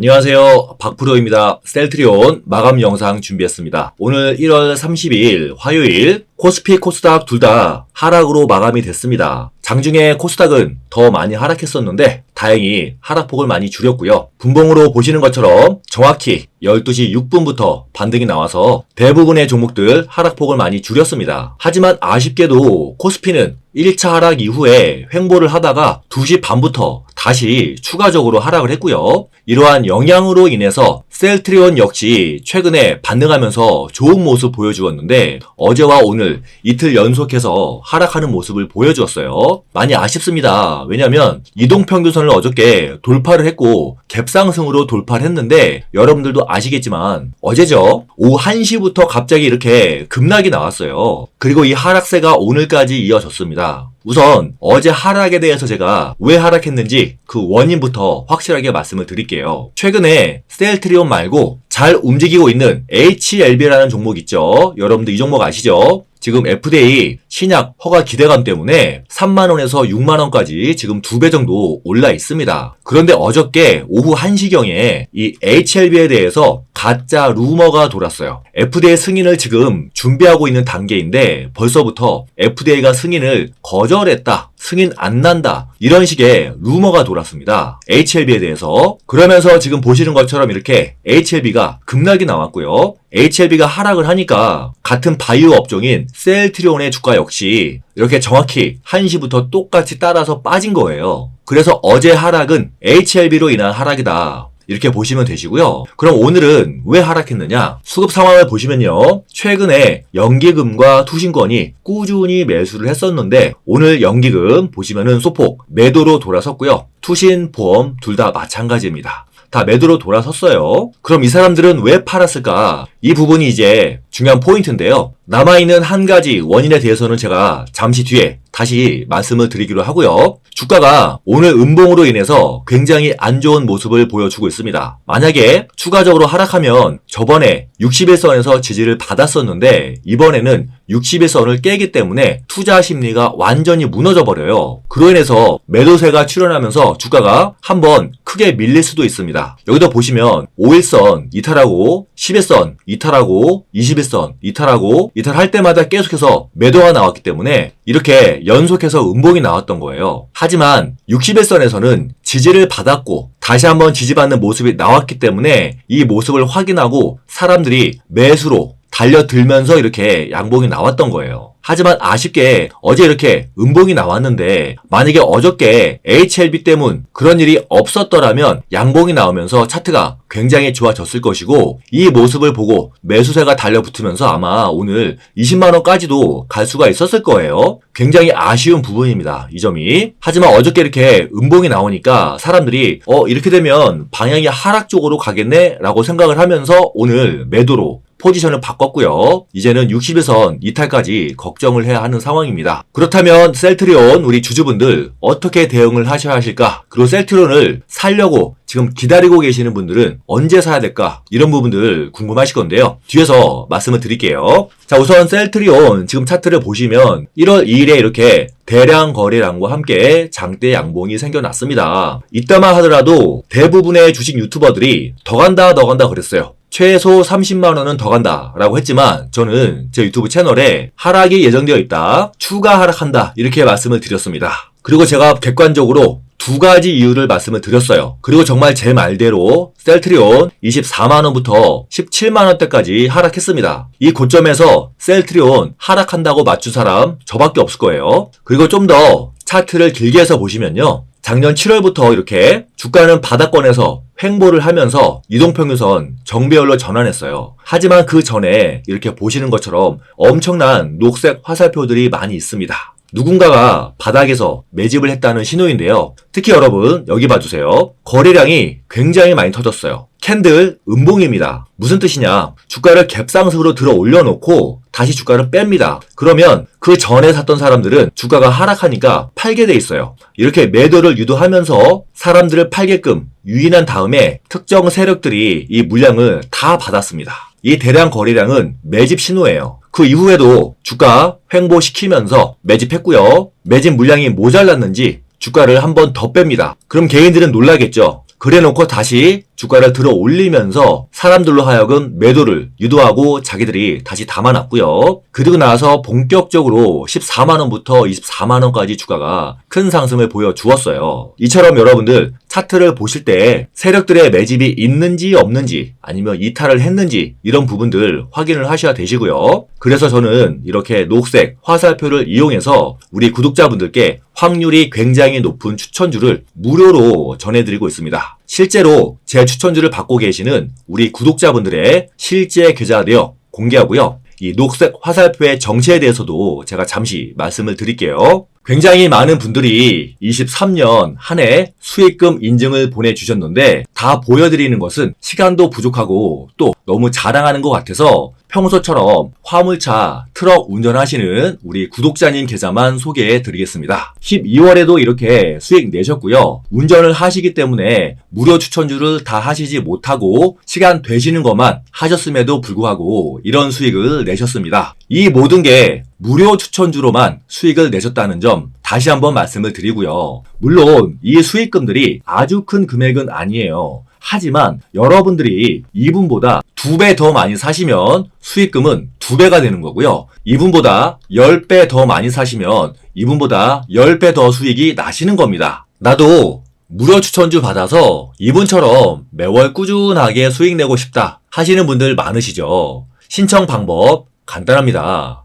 안녕하세요. 박프로입니다. 셀트리온 마감 영상 준비했습니다. 오늘 1월 30일 화요일 코스피 코스닥 둘 다 하락으로 마감이 됐습니다. 장중에 코스닥은 더 많이 하락했었는데 다행히 하락폭을 많이 줄였고요. 분봉으로 보시는 것처럼 정확히 12시 6분부터 반등이 나와서 대부분의 종목들 하락폭을 많이 줄였습니다. 하지만 아쉽게도 코스피는 1차 하락 이후에 횡보를 하다가 2시 반부터 다시 추가적으로 하락을 했고요. 이러한 영향으로 인해서 셀트리온 역시 최근에 반등하면서 좋은 모습 보여주었는데 어제와 오늘 이틀 연속해서 하락하는 모습을 보여주었어요. 많이 아쉽습니다. 왜냐하면 이동평균선을 어저께 돌파를 했고 갭상승으로 돌파를 했는데 여러분들도 아시겠지만 어제죠. 오후 1시부터 갑자기 이렇게 급락이 나왔어요. 그리고 이 하락세가 오늘까지 이어졌습니다. 우선 어제 하락에 대해서 제가 왜 하락했는지 그 원인부터 확실하게 말씀을 드릴게요. 최근에 셀트리온 말고 잘 움직이고 있는 HLB라는 종목 있죠. 여러분들 이 종목 아시죠? 지금 FDA 신약 허가 기대감 때문에 3만원에서 6만원까지 지금 두 배 정도 올라 있습니다. 그런데 어저께 오후 1시경에 이 HLB에 대해서 가짜 루머가 돌았어요. FDA 승인을 지금 준비하고 있는 단계인데 벌써부터 FDA가 승인을 거절했다. 승인 안 난다. 이런 식의 루머가 돌았습니다. HLB에 대해서. 그러면서 지금 보시는 것처럼 이렇게 HLB가 급락이 나왔고요. HLB가 하락을 하니까 같은 바이오 업종인 셀트리온의 주가 역시 이렇게 정확히 1시부터 똑같이 따라서 빠진 거예요. 그래서 어제 하락은 HLB로 인한 하락이다. 이렇게 보시면 되시고요. 그럼 오늘은 왜 하락했느냐? 수급 상황을 보시면요. 최근에 연기금과 투신권이 꾸준히 매수를 했었는데 오늘 연기금 보시면은 소폭 매도로 돌아섰고요. 투신, 보험 둘 다 마찬가지입니다. 다 매도로 돌아섰어요. 그럼 이 사람들은 왜 팔았을까? 이 부분이 이제 중요한 포인트인데요. 남아있는 한 가지 원인에 대해서는 제가 잠시 뒤에 다시 말씀을 드리기로 하고요. 주가가 오늘 음봉으로 인해서 굉장히 안 좋은 모습을 보여주고 있습니다. 만약에 추가적으로 하락하면 저번에 61선에서 지지를 받았었는데 이번에는 61선을 깨기 때문에 투자 심리가 완전히 무너져 버려요. 그로 인해서 매도세가 출현하면서 주가가 한번 크게 밀릴 수도 있습니다. 여기도 보시면 5일선 이탈하고 10일선 이탈하고 21선 이탈하고 이탈할 때마다 계속해서 매도가 나왔기 때문에 이렇게 연속해서 음봉이 나왔던 거예요. 하지만 61선에서는 지지를 받았고 다시 한번 지지받는 모습이 나왔기 때문에 이 모습을 확인하고 사람들이 매수로 달려들면서 이렇게 양봉이 나왔던 거예요. 하지만 아쉽게 어제 이렇게 음봉이 나왔는데 만약에 어저께 HLB 때문 그런 일이 없었더라면 양봉이 나오면서 차트가 굉장히 좋아졌을 것이고 이 모습을 보고 매수세가 달려붙으면서 아마 오늘 20만원까지도 갈 수가 있었을 거예요. 굉장히 아쉬운 부분입니다. 이 점이. 하지만 어저께 이렇게 음봉이 나오니까 사람들이 어 이렇게 되면 방향이 하락 쪽으로 가겠네 라고 생각을 하면서 오늘 매도로 포지션을 바꿨고요. 이제는 60에선 이탈까지 걱정을 해야 하는 상황입니다. 그렇다면 셀트리온 우리 주주분들 어떻게 대응을 하셔야 하실까? 그리고 셀트리온을 살려고 지금 기다리고 계시는 분들은 언제 사야 될까? 이런 부분들 궁금하실 건데요. 뒤에서 말씀을 드릴게요. 자, 우선 셀트리온 지금 차트를 보시면 1월 2일에 이렇게 대량 거래량과 함께 장대 양봉이 생겨났습니다. 이따만 하더라도 대부분의 주식 유튜버들이 더 간다 더 간다 그랬어요. 최소 30만 원은 더 간다 라고 했지만 저는 제 유튜브 채널에 하락이 예정되어 있다. 추가 하락한다. 이렇게 말씀을 드렸습니다. 그리고 제가 객관적으로 두 가지 이유를 말씀을 드렸어요. 그리고 정말 제 말대로 셀트리온 24만원부터 17만원대까지 하락했습니다. 이 고점에서 셀트리온 하락한다고 맞춘 사람 저밖에 없을 거예요. 그리고 좀 더 차트를 길게 해서 보시면요. 작년 7월부터 이렇게 주가는 바닥권에서 횡보를 하면서 이동평균선 정배열로 전환했어요. 하지만 그 전에 이렇게 보시는 것처럼 엄청난 녹색 화살표들이 많이 있습니다. 누군가가 바닥에서 매집을 했다는 신호인데요. 특히 여러분 여기 봐주세요. 거래량이 굉장히 많이 터졌어요. 캔들 음봉입니다. 무슨 뜻이냐? 주가를 갭상승으로 들어 올려놓고 다시 주가를 뺍니다. 그러면 그 전에 샀던 사람들은 주가가 하락하니까 팔게 돼 있어요. 이렇게 매도를 유도하면서 사람들을 팔게끔 유인한 다음에 특정 세력들이 이 물량을 다 받았습니다. 이 대량 거래량은 매집 신호예요. 그 이후에도 주가 횡보시키면서 매집했고요. 매집 물량이 모자랐는지 주가를 한 번 더 뺍니다. 그럼 개인들은 놀라겠죠. 그래놓고 다시 주가를 들어 올리면서 사람들로 하여금 매도를 유도하고 자기들이 다시 담아놨고요. 그리고 나서 본격적으로 14만원부터 24만원까지 주가가 큰 상승을 보여주었어요. 이처럼 여러분들 차트를 보실 때 세력들의 매집이 있는지 없는지 아니면 이탈을 했는지 이런 부분들 확인을 하셔야 되시고요. 그래서 저는 이렇게 녹색 화살표를 이용해서 우리 구독자분들께 확률이 굉장히 높은 추천주를 무료로 전해드리고 있습니다. 실제로 제 추천주를 받고 계시는 우리 구독자분들의 실제 계좌 내역 공개하고요. 이 녹색 화살표의 정체에 대해서도 제가 잠시 말씀을 드릴게요. 굉장히 많은 분들이 23년 한 해 수익금 인증을 보내주셨는데 다 보여드리는 것은 시간도 부족하고 또 너무 자랑하는 것 같아서 평소처럼 화물차, 트럭 운전하시는 우리 구독자님 계좌만 소개해 드리겠습니다. 12월에도 이렇게 수익 내셨고요. 운전을 하시기 때문에 무료 추천주를 다 하시지 못하고 시간 되시는 것만 하셨음에도 불구하고 이런 수익을 내셨습니다. 이 모든 게 무료 추천주로만 수익을 내셨다는 점 다시 한번 말씀을 드리고요. 물론 이 수익금들이 아주 큰 금액은 아니에요. 하지만 여러분들이 이분보다 두 배 더 많이 사시면 수익금은 두 배가 되는 거고요. 이분보다 10배 더 많이 사시면 이분보다 10배 더 수익이 나시는 겁니다. 나도 무료 추천주 받아서 이분처럼 매월 꾸준하게 수익 내고 싶다 하시는 분들 많으시죠. 신청 방법 간단합니다.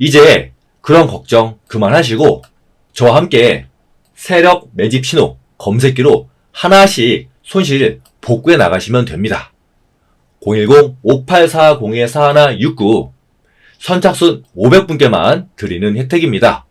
이제 그런 걱정 그만하시고 저와 함께 세력 매집 신호 검색기로 하나씩 손실 복구해 나가시면 됩니다. 010-5840-4169 선착순 500분께만 드리는 혜택입니다.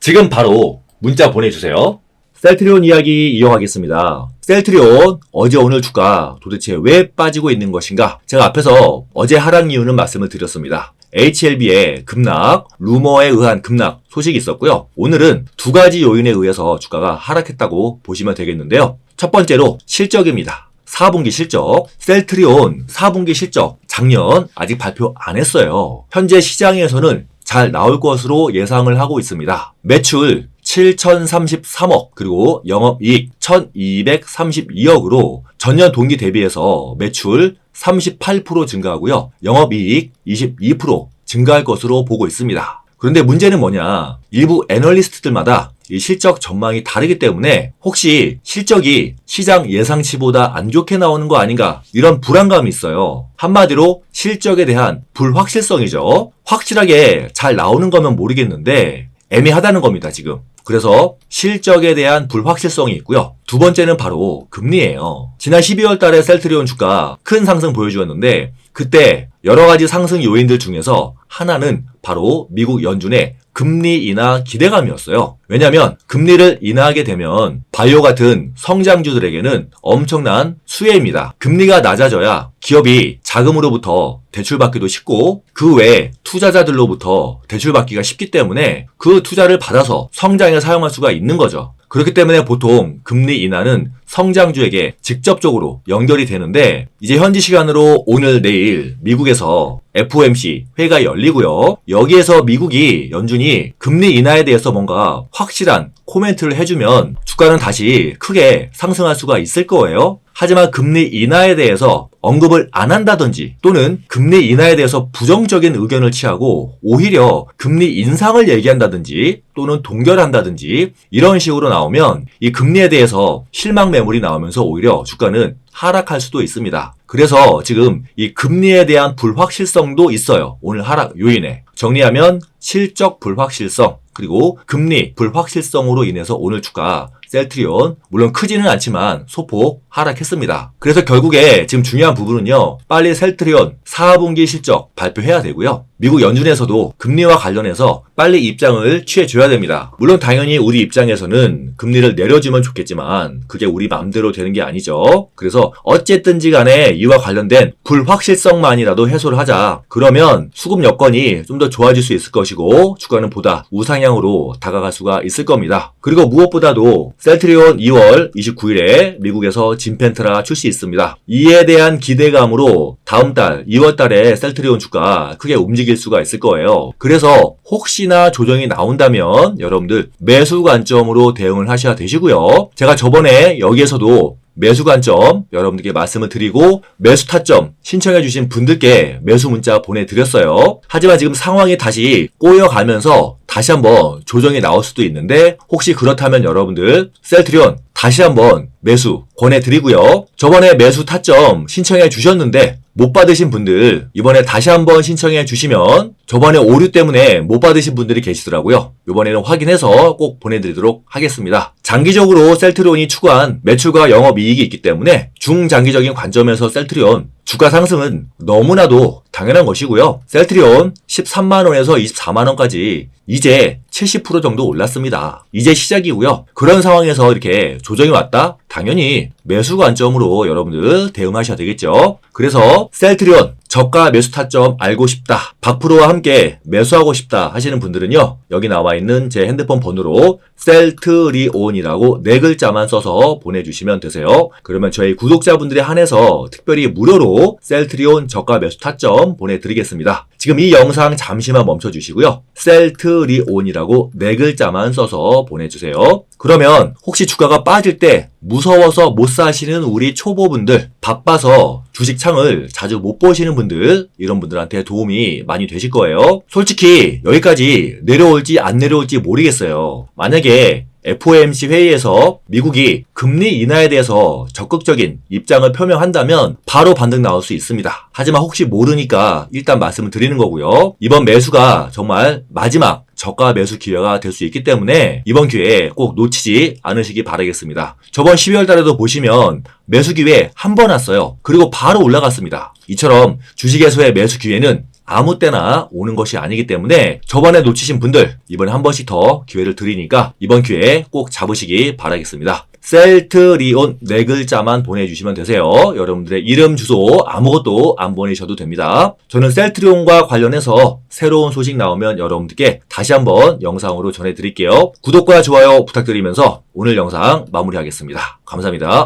지금 바로 문자 보내주세요. 셀트리온 이야기 이어가겠습니다. 셀트리온 어제 오늘 주가 도대체 왜 빠지고 있는 것인가? 제가 앞에서 어제 하락 이유는 말씀을 드렸습니다. HLB의 급락, 루머에 의한 급락 소식이 있었고요. 오늘은 두 가지 요인에 의해서 주가가 하락했다고 보시면 되겠는데요. 첫 번째로 실적입니다. 4분기 실적, 셀트리온 4분기 실적 작년 아직 발표 안 했어요. 현재 시장에서는 잘 나올 것으로 예상을 하고 있습니다. 매출 7,033억 그리고 영업이익 1,232억으로 전년 동기 대비해서 매출 38% 증가하고요. 영업이익 22% 증가할 것으로 보고 있습니다. 그런데 문제는 뭐냐? 일부 애널리스트들마다 이 실적 전망이 다르기 때문에 혹시 실적이 시장 예상치보다 안 좋게 나오는 거 아닌가 이런 불안감이 있어요. 한마디로 실적에 대한 불확실성이죠. 확실하게 잘 나오는 거면 모르겠는데 애매하다는 겁니다, 지금. 그래서 실적에 대한 불확실성이 있고요. 두 번째는 바로 금리예요. 지난 12월 달에 셀트리온 주가 큰 상승 보여주었는데 그때 여러 가지 상승 요인들 중에서 하나는 바로 미국 연준의 금리 인하 기대감이었어요. 왜냐하면 금리를 인하하게 되면 바이오 같은 성장주들에게는 엄청난 수혜입니다. 금리가 낮아져야 기업이 자금으로부터 대출받기도 쉽고 그 외에 투자자들로부터 대출받기가 쉽기 때문에 그 투자를 받아서 성장에 사용할 수가 있는 거죠. 그렇기 때문에 보통 금리 인하는 성장주에게 직접적으로 연결이 되는데 이제 현지 시간으로 오늘 내일 미국에서 FOMC 회가 열리고요. 여기에서 미국이 연준이 금리 인하에 대해서 뭔가 확실한 코멘트를 해주면 주가는 다시 크게 상승할 수가 있을 거예요. 하지만 금리 인하에 대해서 언급을 안 한다든지 또는 금리 인하에 대해서 부정적인 의견을 취하고 오히려 금리 인상을 얘기한다든지 또는 동결한다든지 이런 식으로 나오면 이 금리에 대해서 실망 매물이 나오면서 오히려 주가는 하락할 수도 있습니다. 그래서 지금 이 금리에 대한 불확실성도 있어요. 오늘 하락 요인에. 정리하면 실적 불확실성 그리고 금리 불확실성으로 인해서 오늘 주가 셀트리온 물론 크지는 않지만 소폭 하락했습니다. 그래서 결국에 지금 중요한 부분은요. 빨리 셀트리온 4분기 실적 발표해야 되고요. 미국 연준에서도 금리와 관련해서 빨리 입장을 취해줘야 됩니다. 물론 당연히 우리 입장에서는 금리를 내려주면 좋겠지만 그게 우리 맘대로 되는 게 아니죠. 그래서 어쨌든지 간에 이와 관련된 불확실성만이라도 해소를 하자. 그러면 수급 여건이 좀 더 좋아질 수 있을 것이고 주가는 보다 우상향으로 다가갈 수가 있을 겁니다. 그리고 무엇보다도 셀트리온 2월 29일에 미국에서 진펜트라 출시 있습니다. 이에 대한 기대감으로 다음 달 2월 달에 셀트리온 주가 크게 움직일 수가 있을 거예요. 그래서 혹시나 조정이 나온다면 여러분들 매수 관점으로 대응을 하셔야 되시고요. 제가 저번에 여기에서도 매수 관점 여러분들께 말씀을 드리고 매수 타점 신청해 주신 분들께 매수 문자 보내드렸어요. 하지만 지금 상황이 다시 꼬여가면서 다시 한번 조정이 나올 수도 있는데 혹시 그렇다면 여러분들 셀트리온 다시 한번 매수 권해드리고요. 저번에 매수 타점 신청해 주셨는데 못 받으신 분들 이번에 다시 한번 신청해 주시면 저번에 오류 때문에 못 받으신 분들이 계시더라고요. 이번에는 확인해서 꼭 보내드리도록 하겠습니다. 장기적으로 셀트리온이 추구한 매출과 영업이익이 있기 때문에 중장기적인 관점에서 셀트리온 주가 상승은 너무나도 당연한 것이고요. 셀트리온 13만원에서 24만원까지 이제 70% 정도 올랐습니다. 이제 시작이고요. 그런 상황에서 이렇게 조정이 왔다? 당연히 매수 관점으로 여러분들 대응하셔야 되겠죠. 그래서 셀트리온 저가 매수 타점 알고 싶다. 박프로와 함께 매수하고 싶다 하시는 분들은요. 여기 나와 있는 제 핸드폰 번호로 셀트리온이라고 네 글자만 써서 보내주시면 되세요. 그러면 저희 구독자분들에 한해서 특별히 무료로 셀트리온 저가 매수 타점 보내드리겠습니다. 지금 이 영상 잠시만 멈춰주시고요. 셀트리온이라고 네 글자만 써서 보내주세요. 그러면 혹시 주가가 빠질 때 무서워서 못 사시는 우리 초보분들, 바빠서 주식 창을 자주 못 보시는 분들, 이런 분들한테 도움이 많이 되실 거예요. 솔직히 여기까지 내려올지 안 내려올지 모르겠어요. 만약에 FOMC 회의에서 미국이 금리 인하에 대해서 적극적인 입장을 표명한다면 바로 반등 나올 수 있습니다. 하지만 혹시 모르니까 일단 말씀을 드리는 거고요. 이번 매수가 정말 마지막 저가 매수 기회가 될 수 있기 때문에 이번 기회에 꼭 놓치지 않으시기 바라겠습니다. 저번 12월 달에도 보시면 매수 기회 한 번 왔어요. 그리고 바로 올라갔습니다. 이처럼 주식에서의 매수 기회는 아무 때나 오는 것이 아니기 때문에 저번에 놓치신 분들 이번에 한 번씩 더 기회를 드리니까 이번 기회에 꼭 잡으시기 바라겠습니다. 셀트리온 네 글자만 보내주시면 되세요. 여러분들의 이름, 주소 아무것도 안 보내셔도 됩니다. 저는 셀트리온과 관련해서 새로운 소식 나오면 여러분들께 다시 한번 영상으로 전해드릴게요. 구독과 좋아요 부탁드리면서 오늘 영상 마무리하겠습니다. 감사합니다.